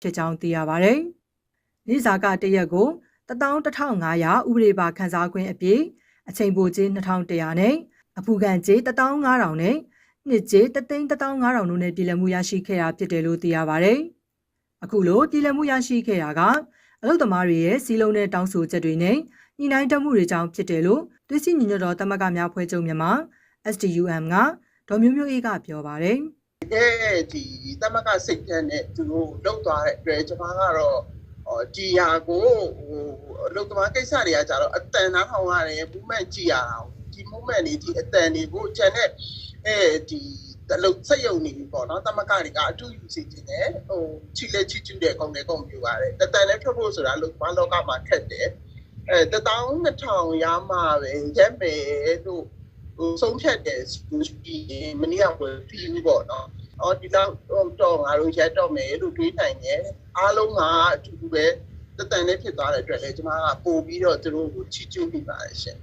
ဖြစ်ကြောင်းသိရပါတယ်။နေ့စာကတရက်ကို11500ဥပဒေပါခန်းစားခွင့်အပြင်အချိန်ပိုကြေး2100နဲ့အဖူခံကြေး15000နဲ့နှစ်ကြေး31500တို့နဲ့ပြည်လည်မှုရရှိခဲ့တာဖြစ်တယ်လို့သိရပါတယ်။အခုလိုပြည်လည်မှုရရှိခဲ့တာကအလုသမားတွေရဲ့စီလုံးတဲ့တောင်းဆိုချက်တွေနဲ့ညှိနှိုင်းတမှုတွေကြောင့်ဖြစ်တယ်လို့တွစ်စီညီညွတ်တော်တမကများဖွဲ့ချုပ်မြန်မာ SDUM ကဒေါ်မျိုးမျိုးအေးကပြောပါတယ်။ အဲဒီတမကစိတ်ဓာတ်နဲ့သူတို့လောက်သွားတဲ့အတွက်ကျွန်မကတော့ဟောဒီဟာကိုဟိုအလုပ်သမားကိစ္စတွေကကြတော့အတန်နားထောင်ရတယ် movement ကြည့်ရတာဒီ movement တွေဒီအတန်တွေကိုကျန်တဲ့အဲဒီအလုပ်စက်ယုံနေပြီပေါ့နော်တမကတွေကအတူယူစီခြင်းနဲ့ဟိုချီလက်ချီကျူးတဲ့ကုန်တွေကုန်ပြပါတယ်တတန်နဲ့ထွက်ဖို့ဆိုတာအလုပ်သမားလောကမှာခက်တယ်အဲတတောင်း2000ရမှပဲရက်မယ်လို့ဟိုဆုံးဖြတ်တယ်ဒီမနေ့ကဝယ်ပြီးပေါ့နော် အော်ဒီတော့တော့ငါတို့ရက်တော့မယ်လို့တွေးနိုင်တယ်အားလုံးကအတူတူပဲတတန်နဲ့ဖြစ်သွားတဲ့အတွက်လည်းကျွန်မကပို့ပြီးတော့သူတို့ကိုချီကျူးမိပါတယ်ရှင်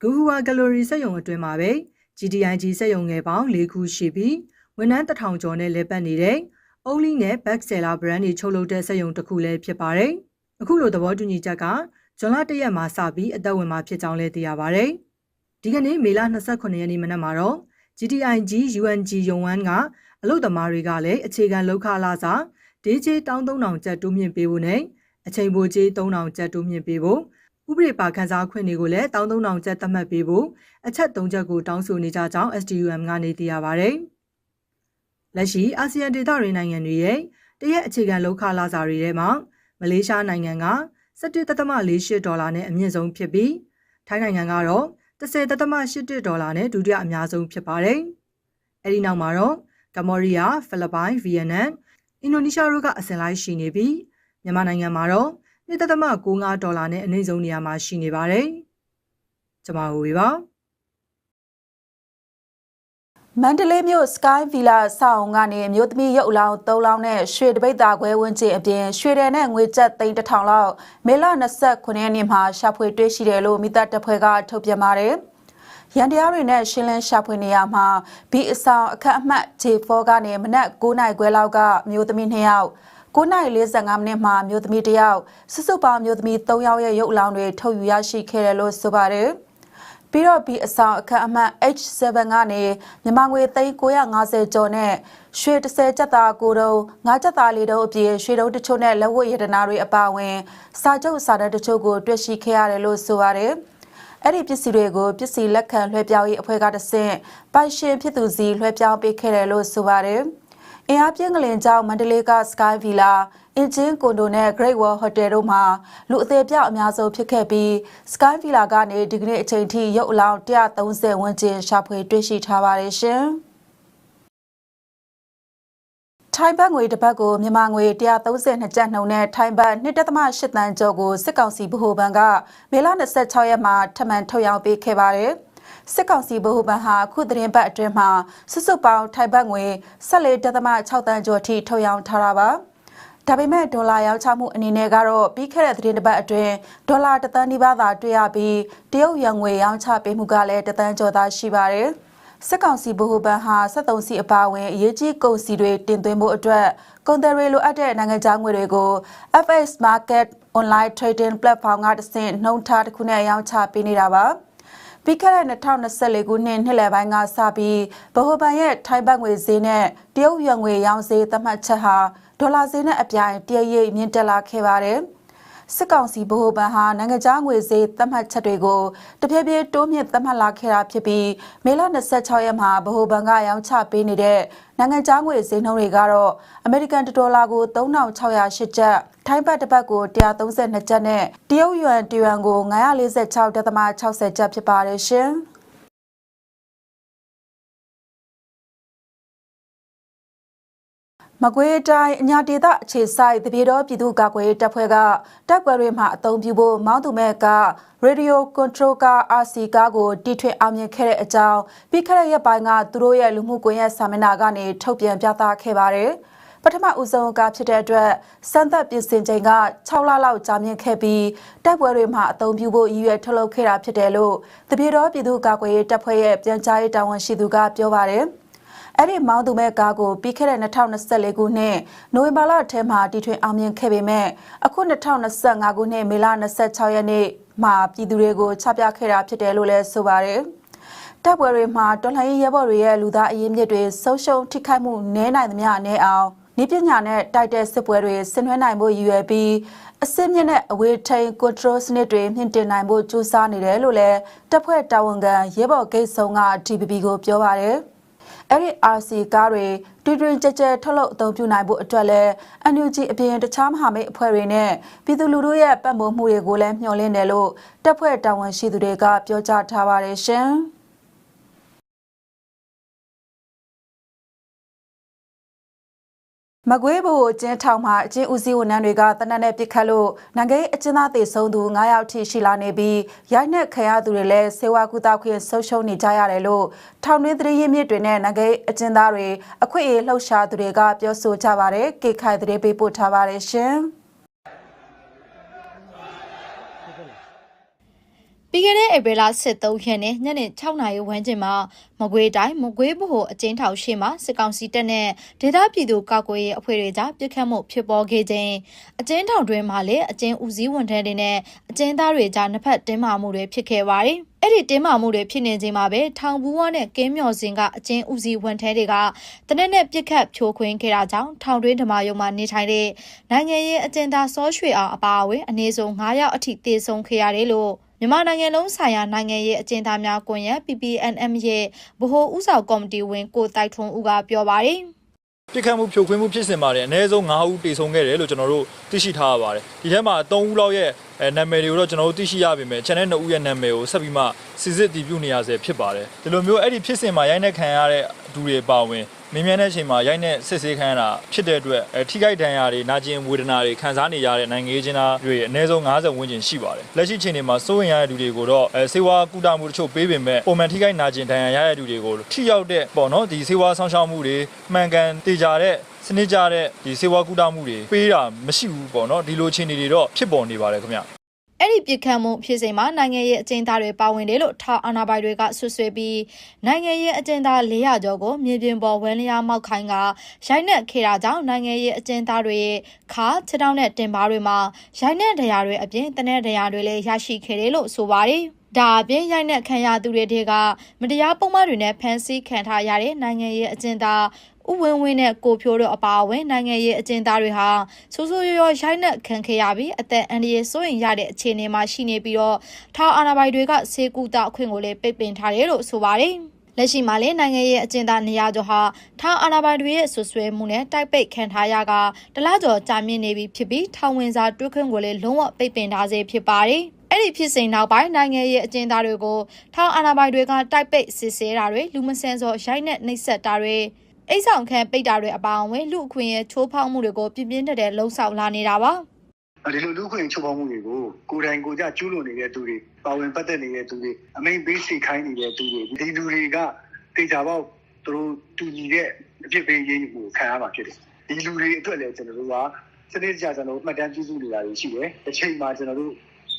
ဂူဟူဝါကလိုရီစက်ရုံအတွင်းမှာပဲ GDIG စက်ရုံငယ်ပေါင်း၄ခုရှိပြီးဝန်ထမ်းတစ်ထောင်ကျော်နဲ့လည်ပတ်နေတဲ့ Only နဲ့ Back Seller brand တွေချုပ်လုပ်တဲ့စက်ရုံတစ်ခုလည်းဖြစ်ပါတယ်။အခုလိုသဘောတူညီချက်ကဇွန်လ၁ရက်မှာစပြီးအသက်ဝင်မှာဖြစ်ကြောင်းလည်းသိရပါတယ်။ဒီကနေ့မေလ29ရက်နေ့မနက်မှာတော့ GDIG UNG ယုံဝမ်းက အလုပ်သမားတွေကလည်းအခြေခံလောက်ခလာစာဒေးချေတောင်း3000ကျပ်တိုးမြင့်ပေးဖို့နဲ့အချိန်ပိုကြေး3000ကျပ်တိုးမြင့်ပေးဖို့ဥပဒေပါခန်းစားခွင့်တွေကိုလည်း13000ကျပ်သတ်မှတ်ပေးဖို့အချက်၃ချက်ကိုတောင်းဆိုနေကြကြောင်း SDUM ကနေသိရပါဗျ။လက်ရှိအာဆီယံဒေသတွင်းနိုင်ငံတွေရဲ့တရက်အခြေခံလောက်ခလာစာတွေထဲမှာမလေးရှားနိုင်ငံက17.48ဒေါ်လာနဲ့အမြင့်ဆုံးဖြစ်ပြီးထိုင်းနိုင်ငံကတော့10.81ဒေါ်လာနဲ့ဒုတိယအများဆုံးဖြစ်ပါတယ်။အဲဒီနောက်မှာတော့ ကမ္ဘောဒီးယား၊ဖိလစ်ပိုင်၊ဗီယက်နမ်၊အင်ဒိုနီးရှားတို့ကအစဉ်လိုက်ရှိနေပြီးမြန်မာနိုင်ငံမှာတော့1.65ဒေါ်လာနဲ့အနည်းဆုံးနေရာမှာရှိနေပါတယ်။ကျွန်မဟိုဝေပါမန္တလေးမြို့ Sky Villa ဆောင်းကနေအမျိုးသမီးရုပ်အလောင်း၃လောင်းနဲ့ရွှေတပိတ်တာခွဲဝန်းကျင်အပြင်ရွှေတယ်နဲ့ငွေကျပ်သိန်းတစ်ထောင်လောက်မေလ29ရက်နေ့မှာရှာဖွေတွေ့ရှိတယ်လို့မိသားတပ်ဖွဲ့ကထုတ်ပြန်ပါတယ်။ ရန်တရားတွေနဲ့ရှင်းလင်းရှာဖွေနေရမှာဘီအဆောင်အခက်အမှတ် J4 ကနေမနက်9နာရီခွဲလောက်ကအမျိုးသမီး2ယောက်9:45မိနစ်မှာမြို့သမီးတယောက်စုစုပေါင်းမြို့သမီး3ယောက်ရဲ့ရုပ်အလောင်းတွေထုတ်ယူရရှိခဲ့တယ်လို့ဆိုပါတယ်။ပြီးတော့ဒီအဆောင်အခန်းအမှတ် H7 ကနေမြန်မာငွေ3950ကျော်နဲ့ရွှေ30ကျပ်သားကိုတုံး9ကျပ်သားလေးတုံးအပြင်ရွှေတုံးတချို့နဲ့လက်ဝတ်ရတနာတွေအပါအဝင်စာချုပ်စာတမ်းတချို့ကိုတွေ့ရှိခဲ့ရတယ်လို့ဆိုပါတယ်။ အဲ့ဒီပစ္စည်းတွေကိုပစ္စည်းလက်ခံလွှဲပြောင်းရေးအဖွဲ့ကတဆင့်ပိုင်ရှင်ဖြစ်သူစီလွှဲပြောင်းပေးခဲ့တယ်လို့ဆိုပါတယ်။အင်အားပြင်းကလင်ကျောင်းမန္တလေးက Sky Villa အင်ဂျင်ကွန်ဒိုနဲ့ Great Wall Hotel တို့မှာလူအသေးပြောက်အများဆုံးဖြစ်ခဲ့ပြီး Sky Villa ကနေဒီကနေ့အချိန်ထိရုပ်အလောင်း130ဝန်းကျင်ရှာဖွေတွေ့ရှိထားပါတယ်ရှင်။ ထိုင်းဘတ်ငွေတစ်ပတ်ကိုမြန်မာငွေ132ကျပ်နှုန်းနဲ့ထိုင်းဘတ်1.8တန်းကျော်ကိုစစ်ကောင်စီဗဟိုဘဏ်ကမေလ26ရက်မှာထမှန်ထုတ်ရောင်းပေးခဲ့ပါတယ်။စစ်ကောင်စီဗဟိုဘဏ်ဟာအခုသတင်းပတ်အတွင်းမှာစုစုပေါင်းထိုင်ဘတ်ငွေ14.6တန်းကျော်ထိထုတ်ရောင်းထားတာပါဒါပေမဲ့ဒေါ်လာရောင်းချမှုအနေနဲ့ကတော့ပြီးခဲ့တဲ့သတင်းတစ်ပတ်အတွင်းဒေါ်လာတသန်းနီးပါးသာတွေ့ရပြီးတရုတ်ရန်ငွေရောင်းချပေးမှုကလည်းတသန်းကျော်သာရှိပါတယ် စစ်ကောင်စီဗဟိုဘဏ်ဟာ73စီအပါအဝင်အရေးကြီးကုန်စည်တွေတင်သွင်းမှုအတွက်ကုန်တယ်တွေလိုအပ်တဲ့နိုင်ငံခြားငွေတွေကို FX Market Online Trading Platform ကတဆင့်နှုံထားတစ်ခုနဲ့ရောင်းချပေးနေတာပါ။ပြီးခဲ့တဲ့2024ခုနှစ်နှစ်လယ်ပိုင်းကစပြီးဗဟိုဘဏ်ရဲ့ထိုင်းဘတ်ငွေဈေးနဲ့တရုတ်ရွန်ငွေရောင်းဈေးသတ်မှတ်ချက်ဟာဒေါ်လာဈေးနဲ့အပြိုင်တရရိပ်မြင့်တက်လာခဲ့ပါတယ်။ စစ်ကောင်စီဗဟိုဘဏ်ဟာနိုင်ငံခြားငွေဈေးသတ်မှတ်ချက်တွေကိုတဖြည်းဖြည်းတိုးမြင့်သတ်မှတ်လာခဲ့တာဖြစ်ပြီးမေလ26ရက်မှာဗဟိုဘဏ်ကရောင်းချပေးနေတဲ့နိုင်ငံခြားငွေဈေးနှုန်းတွေကတော့အမေရိကန်ဒေါ်လာကို3608ကျပ်ထိုင်းဘတ်တစ်ပတ်ကို132ကျပ်နဲ့တရုတ်ယွမ်တယွမ်ကို946.60ကျပ်ဖြစ်ပါတယ်ရှင်။ မကွေးတိုင်းအညာဒေသအခြေဆိုင်တပြေတော်ပြည်သူ့ကာကွယ်ရေးတပ်ဖွဲ့ကတပ်ပွဲတွေမှာအသုံးပြုဖို့မောင်းသူမဲ့ကရေဒီယိုကွန်ထရိုကာ RC ကားကိုတီထွင်အောင်မြင်ခဲ့တဲ့အကြောင်းပြီးခဲ့တဲ့ရက်ပိုင်းကသူတို့ရဲ့လူမှုကွန်ရက်စာမျက်နှာကနေထုတ်ပြန်ပြသခဲ့ပါတယ်။ပထမဦးဆုံးကဖြစ်တဲ့အတွက်စံသက်ပြင်ဆင်ချိန်က6လလောက်ကြာမြင့်ခဲ့ပြီးတပ်ပွဲတွေမှာအသုံးပြုဖို့ရည်ရွယ်ထုတ်လုပ်ခဲ့တာဖြစ်တယ်လို့တပြေတော်ပြည်သူ့ကာကွယ်ရေးတပ်ဖွဲ့ရဲ့ပြန်ကြားရေးတာဝန်ရှိသူကပြောပါတယ်။ အဲ့ဒီမောင်းသူမဲ့ကားကိုပြီးခဲ့တဲ့2024ခုနှစ်နိုဝင်ဘာလထဲမှာတီထွင်အောင်မြင်ခဲ့ပေမဲ့အခု2025ခုနှစ်မေလ26ရက်နေ့မှာပြည်သူတွေကိုချပြခဲ့တာဖြစ်တယ်လို့လည်းဆိုပါတယ်။တပ်ပွဲတွေမှာတော်လှန်ရေးရဲဘော်တွေရဲ့လူသားအရေးမြစ်တွေဆုံးရှုံးထိခိုက်မှုနည်းနိုင်သမျှနည်းအောင်ဤပညာနဲ့တိုက်တဲ့စစ်ပွဲတွေဆင်နွှဲနိုင်ဖို့ရည်ရွယ်ပြီးအစစ်မြင့်တဲ့အဝေးထိန် control စနစ်တွေမြင့်တင်နိုင်ဖို့ကြိုးစားနေတယ်လို့လည်းတပ်ဖွဲ့တာဝန်ခံရဲဘော်ဂိတ်ဆုံးက TPP ကိုပြောပါတယ်။ အဲ့ဒီ RC ကားတွေတွင်တွင်ကြဲကြဲထုတ်လုပ်အသုံးပြုနိုင်ဖို့အတွက်လည်း NUG အပြင်တခြားမဟာမိတ်အဖွဲ့တွေနဲ့ပြည်သူလူထုရဲ့ပတ်မိုးမှုတွေကိုလည်းမျှော်လင့်တယ်လို့တပ်ဖွဲ့တာဝန်ရှိသူတွေကပြောကြားထားပါတယ်ရှင်။ မကွေးဘူအကျဉ်းထောင်မှာအကျဉ်းဦးစီးဝန်ထမ်းတွေကတနက်နဲ့ပြစ်ခတ်လို့နိုင်ငံရေးအကျဉ်းသားတွေဆုံးသူ9ယောက်ထိရှိလာနေပြီးရိုက်နှက်ခံရသူတွေလည်းစေဝါကူတာခွင့်ဆုံးရှုံးနေကြရတယ်လို့ထောင်တွင်းသတင်းရင်းမြစ်တွေနဲ့နိုင်ငံရေးအကျဉ်းသားတွေအခွင့်အရေးလှုပ်ရှားသူတွေကပြောဆိုကြပါတယ်။ကေခိုင်သတင်းပေးပို့ထားပါတယ်ရှင်။ ပြီးခဲ့တဲ့ဧပြီလ23ရက်နေ့ညနေ6နာရီဝန်းကျင်မှာမကွေးတိုင်းမကွေးဗဟိုအကျဉ်းထောင်ရှိမှစစ်ကောင်စီတပ်နဲ့ဒေသပြည်သူကာကွယ်ရေးအဖွဲ့တွေကြားပြစ်ခတ်မှုဖြစ်ပေါ်ခဲ့ခြင်းအကျဉ်းထောင်တွင်မှလည်းအကျဉ်းဦးစီးဝန်ထမ်းတွေနဲ့အကျဉ်းသားတွေကြားနှစ်ဖက်တင်းမာမှုတွေဖြစ်ခဲ့ပါတယ်။အဲ့ဒီတင်းမာမှုတွေဖြစ်နေချိန်မှာပဲထောင်ဘူးဝနဲ့ကင်းမြော်စင်ကအကျဉ်းဦးစီးဝန်ထမ်းတွေကတနက်နဲ့ပြစ်ခတ်ဖြိုခွင်းခဲ့တာကြောင့်ထောင်တွင်းဓမာယုံမှာနေထိုင်တဲ့နိုင်ငံရေးအကျဉ်းသားစောရွှေအောင်အပါအဝင်အနည်းဆုံး9ယောက်အထိတေဆုံးခဲ့ရတယ်လို့ မြန်မာနိုင်ငံလုံးဆိုင်ရာနိုင်ငံရေးအကျဉ်းသားများကွန်ရက် PPNM ရဲ့ဗဟိုဥဆောင်ကော်မတီဝင်ကိုတိုက်ထွန်းဦးကပြောပါတယ်ပြစ်ခတ်မှုဖြိုခွင်းမှုဖြစ်စဉ်ပါတယ်အနည်းဆုံး9ဦးတေဆုံးခဲ့တယ်လို့ကျွန်တော်တို့သိရှိထားရပါတယ်ဒီထဲမှာ3ဦးလောက်ရဲ့အဲနာမည်တွေကိုတော့ကျွန်တော်တို့သိရှိရပါမယ် channel 2ဦးရဲ့နာမည်ကိုဆက်ပြီးမှစစ်စစ်တည်ပြုနေရဆဲဖြစ်ပါတယ်ဒီလိုမျိုးအဲ့ဒီဖြစ်စဉ်မှာရိုက်နှက်ခံရတဲ့ဒူတွေပါဝင်မင်းမြန်းတဲ့အချိန်မှာရိုက်နှက်စစ်ဆေးခံရတာဖြစ်တဲ့အတွက်အဲထိခိုက်ဒဏ်ရာတွေနာကျင်ဝေဒနာတွေခံစားနေရတဲ့နိုင်ငံရေးချင်းသားတွေအနည်းဆုံး90ဝန်းကျင်ရှိပါတယ်လက်ရှိချိန်တွေမှာစိုးရင်ရတဲ့ဒူတွေကိုတော့အဲစေဝါကူတာမှုတချို့ပေးပေမဲ့ပုံမှန်ထိခိုက်နာကျင်ဒဏ်ရာရတဲ့ဒူတွေကိုထိရောက်တဲ့ပေါ့နော်ဒီစေဝါဆောင်ရှောက်မှုတွေမှန်ကန်တေချာတဲ့ စနစ်ကြတဲ့ဒီစေဝါကူတာမှုတွေပေးတာမရှိဘူးပေါ့နော်ဒီလိုအခြေအနေတွေတော့ဖြစ်ပေါ်နေပါတယ်ခင်ဗျအဲ့ဒီပြစ်ခတ်မှုဖြစ်စဉ်မှာနိုင်ငံရေးအကျဉ်းသားတွေပါဝင်တယ်လို့ထောက်အာဏာပိုင်တွေကဆွဆွေးပြီးနိုင်ငံရေးအကျဉ်းသား400ကျော်ကိုမြေပြင်ပေါ်ဝန်းလျားမောက်ခိုင်းကရိုက်နှက်ခဲ့တာကြောင့်နိုင်ငံရေးအကျဉ်းသားတွေရဲ့ခါခြေထောက်နဲ့တင်ပါတွေမှာရိုက်နှက်တရားတွေအပြင်တနက်တရားတွေလည်းရရှိခဲ့တယ်လို့ဆိုပါတယ် ဒါအပြင်ရိုက်နှက်ခံရသူတွေတဲကမတရားပုံမှန်တွေနဲ့ဖမ်းဆီးခံထားရတဲ့နိုင်ငံရေးအကျဉ်းသားဥဝင်းဝင်းနဲ့ကိုဖြိုးတို့အပါအဝင်နိုင်ငံရေးအကျဉ်းသားတွေဟာဆိုးဆိုးရွားရွားရိုက်နှက်ခံခဲ့ရပြီးအသက်အန္တရာယ်စိုးရိမ်ရတဲ့အခြေအနေမှာရှိနေပြီးတော့ထောင်အာဏာပိုင်တွေကစေကူတာအခွင့်ကိုလည်းပိတ်ပင်ထားတယ်လို့ဆိုပါတယ်။လက်ရှိမှာလည်းနိုင်ငံရေးအကျဉ်းသားနေရာကျော်ဟာထောင်အာဏာပိုင်တွေရဲ့ဆွဆွဲမှုနဲ့တိုက်ပိတ်ခံထားရကတလားကျော်ကြာမြင့်နေပြီဖြစ်ပြီးထောင်ဝင်စာတွဲခွင့်ကိုလည်းလုံးဝပိတ်ပင်ထားစေဖြစ်ပါတယ်။ အဲ့ဒီဖြစ်စဉ်နောက်ပိုင်းနိုင်ငံရေးအကျဉ်းသားတွေကိုထောင်အာဏာပိုင်တွေကတိုက်ပိတ်စစ်ဆေးတာတွေလူမဆန်စောရိုက်နှက်နှိပ်စက်တာတွေအိတ်ဆောင်ခံပိတ်တာတွေအပါအဝင်လူအခွင့်ရဲ့ချိုးဖောက်မှုတွေကိုပြင်းပြင်းထန်ထန်လှုံ့ဆော်လာနေတာပါဒီလိုလူခွင့်ချုပ်ဖောက်မှုတွေကိုကိုယ်တိုင်ကိုယ်ကြကျူးလွန်နေတဲ့သူတွေပါဝင်ပတ်သက်နေတဲ့သူတွေအမိန်ပေးစိတ်ခိုင်းနေတဲ့သူတွေဒီလူတွေကတေချာပေါက်သူတို့တူညီတဲ့အဖြစ်ပေးရေးကိုခံရမှာဖြစ်တယ်ဒီလူတွေအတွက်လည်းကျွန်တော်တို့ကစနစ်တကျကျွန်တော်တို့မှတ်တမ်းပြုစုနေတာတွေရှိတယ်တစ်ချိန်မှာကျွန်တော်တို့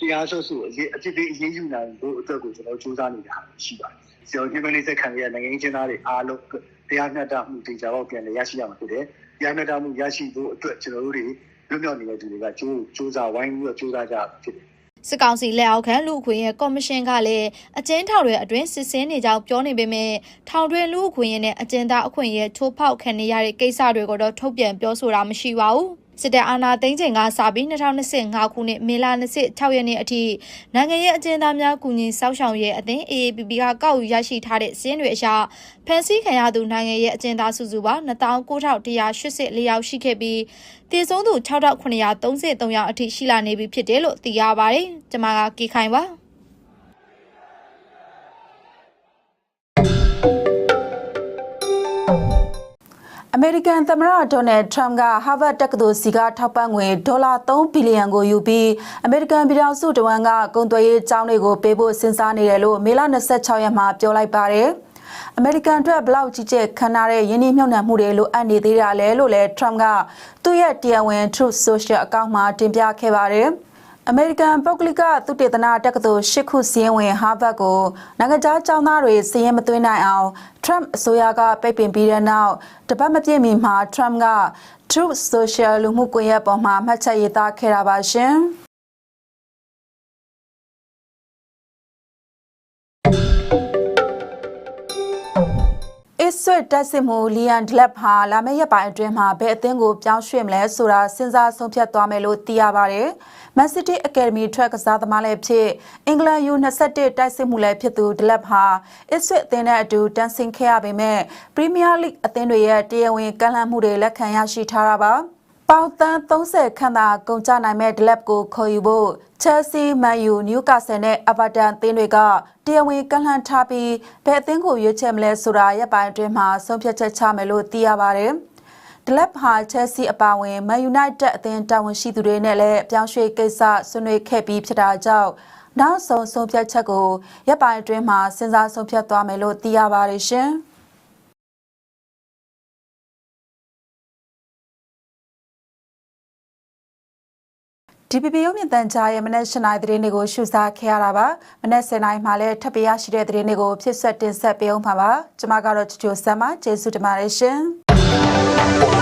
တရားစွဲဆိုအရေးအဖြစ်ပေးအရေးယူနိုင်ဖို့အတွက်ကိုကျွန်တော်စူးစမ်းနေတာရှိပါတယ်။ကျွန်တော်ဒီမနေ့စက်ခံရတဲ့နိုင်ငံရေးချင်းသားတွေအားလုံးတရားမျှတမှုတေချာပေါက်ပြန်လည်ရရှိရမှာဖြစ်တယ်။တရားမျှတမှုရရှိဖို့အတွက်ကျွန်တော်တို့တွေလွတ်မြောက်နေတဲ့သူတွေကကြိုးစူးစမ်းဝိုင်းပြီးတော့စူးစမ်းကြတာဖြစ်တယ်စစ်ကောင်စီလက်အောက်ခံလူအခွင့်ရဲ့ကော်မရှင်ကလည်းအကျဉ်းထောင်တွေအတွင်းစစ်ဆင်းနေကြောင်းပြောနေပေမဲ့ထောင်တွင်းလူအခွင့်ရဲ့နဲ့အကျဉ်းသားအခွင့်ရဲ့ချိုးဖောက်ခံနေရတဲ့ကိစ္စတွေကိုတော့ထုတ်ပြန်ပြောဆိုတာမရှိပါဘူး စစ်တပ်အာဏာသိမ်းချိန်ကစပြီး2025ခုနှစ်မေလ26ရက်နေ့အထိနိုင်ငံရေးအကျဉ်းသားများကူညီစောင့်ရှောက်ရေးအသင်း AAPP ကကောက်ယူရရှိထားတဲ့စည်းရင်းတွေအရဖန်ဆီးခံရသူနိုင်ငံရေးအကျဉ်းသားစုစုပေါင်း29,184ယောက်ရှိခဲ့ပြီးတည်ဆုံးသူ6,933ယောက်အထိရှိလာနေပြီဖြစ်တယ်လို့သိရပါတယ်။ကျွန်မကကေခိုင်ပါ။ အမေရိကန်သမ္မတဒေါ်နယ်ထရမ့်ကဟားဗတ်တက္ကသိုလ်စီကထောက်ပံ့ငွေဒေါ်လာ3ဘီလီယံကိုယူပြီးအမေရိကန်ပြည်ထောင်စုတဝန်ကကုန်သွယ်ရေးကျောင်းတွေကိုပေးဖို့စဉ်းစားနေတယ်လို့မေလ26ရက်မှာပြောလိုက်ပါတယ်။အမေရိကန်အတွက်ဘလောက်ကြီးကျယ်ခံထားတဲ့ယင်းနှိမ့်မြုပ်နှံမှုတွေလိုအပ်နေသေးတာလဲလို့လည်းထရမ့်ကသူ့ရဲ့တရားဝင် Truth Social အကောင့်မှာတင်ပြခဲ့ပါတယ်။အမေရိကန်ပုဂ္ဂလိကသုတေသနတက္ကသိုလ်၈ခုစီးရင်ဝင်ဟာဗတ်ကိုနိုင်ငံခြားကျောင်းသားတွေစီးရင်မသွင်းနိုင်အောင် Trump အစိုးရကပိတ်ပင်ပြီးတဲ့နောက်တပတ်မပြည့်မီမှာ Trump က Truth Social လူမှုကွန်ရက်ပေါ်မှာမှတ်ချက်ရေးသားခဲ့တာပါရှင်။ အစ်ဆွတ်တက်စစ်မှုလီယန်ဒလက်ဟာလာမယ့်ရက်ပိုင်းအတွင်းမှာဘယ်အသင်းကိုပြောင်းရွှေ့မလဲဆိုတာစဉ်းစားဆုံးဖြတ်သွားမယ်လို့သိရပါတယ်။ Man City Academy ထွက်ကစားသမားလည်းဖြစ်အင်္ဂလန် U21 တိုက်စစ်မှုလည်းဖြစ်သူဒလက်ဟာအစ်ဆွတ်အသင်းနဲ့အတူတန်းဆင်ခဲ့ရပေမဲ့ Premier League အသင်းတွေရဲ့တရားဝင်ကမ်းလှမ်းမှုတွေလက်ခံရရှိထားတာပါ။ ပေါင်တန်း30ခန့်သာကုန်ကျနိုင်မဲ့ဒလက်ကိုခေါ်ယူဖို့ Chelsea, Man U, Newcastle နဲ့ Everton အသင်းတွေကတရားဝင်ကန့်လှမ်းထားပြီးဘယ်အသင်းကိုရွေးချယ်မလဲဆိုတာရပ်ပိုင်းအတွင်းမှာဆုံးဖြတ်ချက်ချမယ်လို့သိရပါတယ်။ဒလက်ဟာ Chelsea အပါအဝင် Man United အသင်းတာဝန်ရှိသူတွေနဲ့လည်းပြောင်းရွှေ့ကိစ္စဆွေးနွေးခဲ့ပြီးဖြစ်တာကြောင့်နောက်ဆုံးဆုံးဖြတ်ချက်ကိုရပ်ပိုင်းအတွင်းမှာစဉ်းစားဆုံးဖြတ်သွားမယ်လို့သိရပါတယ်ရှင်။ DPP ရုပ်မြင်သံကြားရဲ့မနက်၈နာရီသတင်းတွေကိုရှုစားခဲ့ရတာပါမနက်၁၀နာရီမှာလည်းထပ်ပြရရှိတဲ့သတင်းတွေကိုဖြစ်ဆက်တင်ဆက်ပေးအောင်ပါပါကျွန်မကတော့ချူချူဆမ်မကျေးဇူးတင်ပါတယ်ရှင်။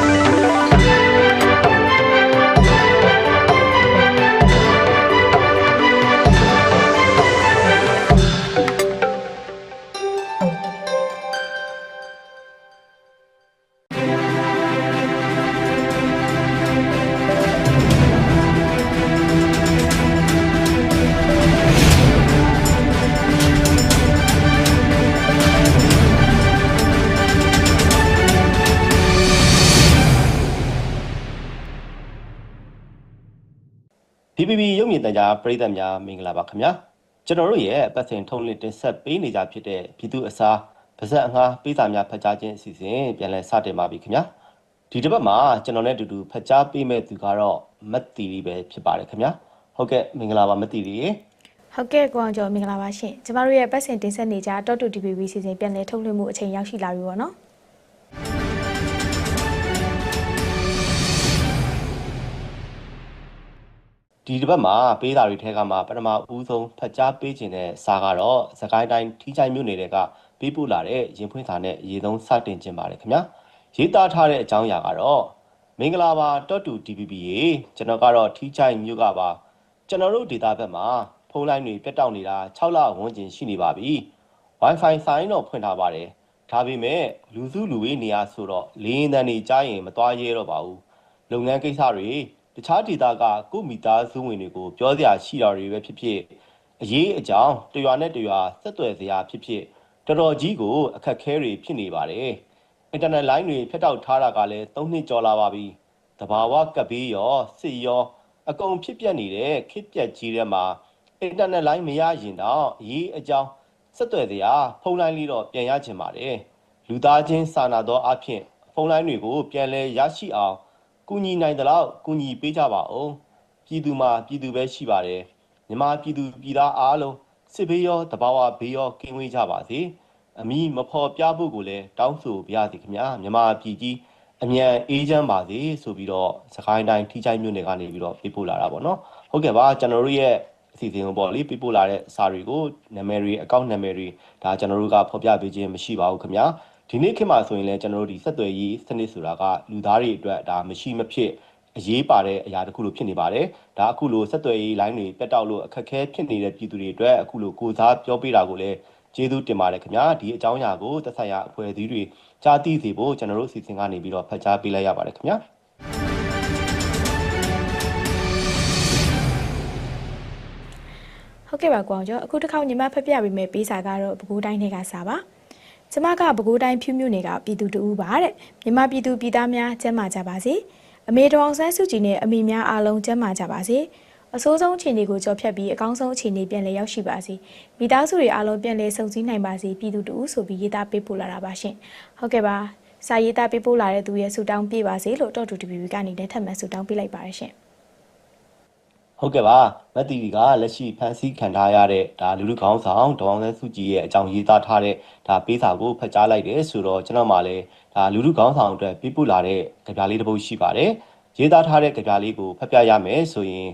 PPP ရုပ်မြင်သံကြားပရိသတ်များမင်္ဂလာပါခင်ဗျာကျွန်တော်တို့ရဲ့အပတ်စဉ်ထုံးလင်းတင်ဆက်ပေးနေကြဖြစ်တဲ့ပြည်သူအစားပါဇက်အငှားပေးစာများဖတ်ကြားခြင်းအစီအစဉ်ပြန်လည်စတင်ပါပြီခင်ဗျာဒီတစ်ပတ်မှာကျွန်တော်နဲ့အတူတူဖတ်ကြားပေးမဲ့သူကတော့မတ်တီလီပဲဖြစ်ပါတယ်ခင်ဗျာဟုတ်ကဲ့မင်္ဂလာပါမတ်တီလီရေဟုတ်ကဲ့ကိုအောင်ကျော်မင်္ဂလာပါရှင်ကျမတို့ရဲ့ပတ်စင်တင်ဆက်နေကြ Top to DPB စီစဉ်ပြန်လည်ထုတ်လွှင့်မှုအချိန်ရောက်ရှိလာပြီပေါ့နော် ဒီတစ်ပတ်မှာပေးတာတွေထဲကမှပထမဦးဆုံးဖတ်ကြားပေးခြင်းတဲ့စာကတော့သခိုင်းတိုင်းထီးချိုင်မြို့နယ်ကပေးပို့လာတဲ့ရင်ဖွင့်စာနဲ့ရေသုံးစတင်ခြင်းပါတယ်ခင်ဗျာရေးသားထားတဲ့အကြောင်းအရာကတော့မင်္ဂလာပါတော့တူ DPP ရေကျွန်တော်ကတော့ထီးချိုင်မြို့ကပါကျွန်တော်တို့ဒေတာဘက်မှာဖုန်းလိုင်းတွေပြတ်တောက်နေတာ6လဝန်းကျင်ရှိနေပါပြီ Wi-Fi ဆိုင်တော့ဖွင့်ထားပါတယ်ဒါပေမဲ့လူစုလူဝေးနေရဆိုတော့လေရင်တန်တွေကြားရင်မသွားရဲတော့ပါဘူးလုပ်ငန်းကိစ္စတွေ တခြားဒေသကကိုမိသားစုဝင်တွေကိုပြောစရာရှိတာတွေပဲဖြစ်ဖြစ်အရေးအကြောင်းတရွာနဲ့တရွာဆက်သွယ်စရာဖြစ်ဖြစ်တော်တော်ကြီးကိုအခက်ခဲတွေဖြစ်နေပါတယ်အင်တာနက်လိုင်းတွေဖြတ်တောက်ထားတာကလည်း၃နှစ်ကျော်လာပါပြီတဘာဝကပ်ဘေးရောစစ်ရောအကုန်ဖြစ်ပြနေတဲ့ခစ်ပြက်ကြီးထဲမှာအင်တာနက်လိုင်းမရရင်တော့အရေးအကြောင်းဆက်သွယ်စရာဖုန်းလိုင်းလေးတော့ပြန်ရချင်ပါတယ်လူသားချင်းစာနာသောအဖြစ်ဖုန်းလိုင်းတွေကိုပြန်လဲရရှိအောင် ကူညီနိုင်သလောက်ကူညီပေးကြပါဦးပြည်သူမှာပြည်သူပဲရှိပါတယ်မြန်မာပြည်သူပြည်သားအားလုံးစစ်ဘေးရောတဘာဝဘေးရောကင်းဝေးကြပါစေအမိမဖော်ပြဖို့ကိုလည်းတောင်းဆိုပါရစေခင်ဗျာမြန်မာပြည်ကြီးအမြန်အေးချမ်းပါစေဆိုပြီးတော့စကိုင်းတိုင်းထိချိုင်းမြို့နယ်ကနေပြီးတော့ပြပို့လာတာပေါ့နော်ဟုတ်ကဲ့ပါကျွန်တော်တို့ရဲ့အစီအစဉ်ကိုပေါ့လေပြပို့လာတဲ့စာတွေကိုနာမည်တွေအကောင့်နာမည်တွေဒါကျွန်တော်တို့ကဖော်ပြပေးခြင်းမရှိပါဘူးခင်ဗျာ ဒီနေ့ခေတ်မှာဆိုရင်လည်းကျွန်တော်တို့ဒီဆက်သွယ်ရေးစနစ်ဆိုတာကလူသားတွေအတွက်ဒါမရှိမဖြစ်အရေးပါတဲ့အရာတစ်ခုလိုဖြစ်နေပါတယ်ဒါအခုလိုဆက်သွယ်ရေးလိုင်းတွေပြတ်တောက်လို့အခက်အခဲဖြစ်နေတဲ့ပြည်သူတွေအတွက်အခုလိုကိုစားပြောပေးတာကိုလည်းကျေးဇူးတင်ပါတယ်ခင်ဗျာဒီအကြောင်းအရာကိုသက်ဆိုင်ရာအဖွဲ့အစည်းတွေကြားသိစေဖို့ကျွန်တော်တို့အစီအစဉ်ကနေပြီးတော့ဖတ်ကြားပေးလိုက်ရပါတယ်ခင်ဗျာဟုတ်ကဲ့ပါကိုအောင်ကျော်အခုတစ်ခေါက်ညီမဖတ်ပြပေးမယ်ပေးစာကတော့ပဲခူးတိုင်းထဲကစာပါ ကျမကပဲခူးတိုင်းဖြူမြို့နယ်ကပြည်သူတူပါတဲ့မြန်မာပြည်သူပြည်သားများကျန်းမာကြပါစေအမေတော်အောင်ဆန်းစုကြည်နဲ့အမိများအားလုံးကျန်းမာကြပါစေအဆိုးဆုံးအခြေအနေကိုကြော်ဖြတ်ပြီးအကောင်းဆုံးအခြေအနေပြန်လည်ရောက်ရှိပါစေမိသားစုတွေအားလုံးပြန်လည်စုံစည်းနိုင်ပါစေပြည်သူတူဆိုပြီးရေးသားပေးပို့လာတာပါရှင်ဟုတ်ကဲ့ပါစာရေးသားပေးပို့လာတဲ့သူရဲ့ဆုတောင်းပြပါစေလို့တော်တူတီဗီကနေလည်းထပ်မံဆုတောင်းပေးလိုက်ပါတယ်ရှင် ဟုတ်ကဲ့ပါမတ်တီကလက်ရှိဖန်ဆီးခံထားရတဲ့ဒါလူလူခေါင်းဆောင်ဒေါအောင်ဆန်းစုကြည်ရဲ့အကြောင်းရေးသားထားတဲ့ဒါပေးစာကိုဖတ်ကြားလိုက်တယ်ဆိုတော့ကျွန်တော်မှလည်းဒါလူလူခေါင်းဆောင်အတွက်ပြပို့လာတဲ့ကြပြလေးတစ်ပုဒ်ရှိပါတယ်ရေးသားထားတဲ့ကြပြလေးကိုဖတ်ပြရမယ်ဆိုရင်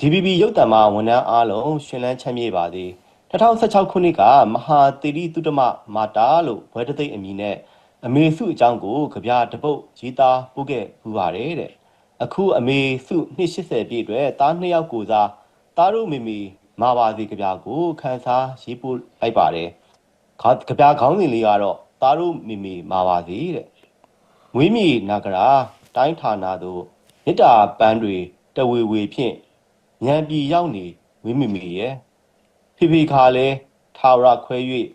DBB ရုပ်တံမှာဝန်ထမ်းအားလုံးရှင်လန်းချမ်းမြေ့ပါသည်2016ခုနှစ်ကမဟာသီရိတုတ္တမမာတာလို့ဘွဲတသိက်အမည်နဲ့အမေစုအကြောင်းကိုကြပြတပုတ်ရေးသားပို့ခဲ့ပူပါတယ်တဲ့ အခုအမေစု280ပြည့်အတွက်သားနှစ်ယောက်ကိုစားသားတို့မိမိမာပါစီကြပြကိုခန်းစားရေးပို့လိုက်ပါတယ်ခါကြပြခေါင်းစဉ်လေးကတော့သားတို့မိမိမာပါစီတဲ့မွေးမြီနာဂရာတိုင်းဌာနသို့မေတ္တာပန်းတွေတဝေဝေဖြင့်ဉာဏ်ပြည်ရောက်နေဝိမိမိရဲ့ဖိဖိခါလဲထာဝရခွဲ၍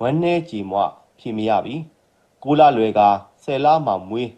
ဝမ်းနေကြည်မွဖြေမရပြီကိုလာလွယ်ကဆယ်လမှမွေး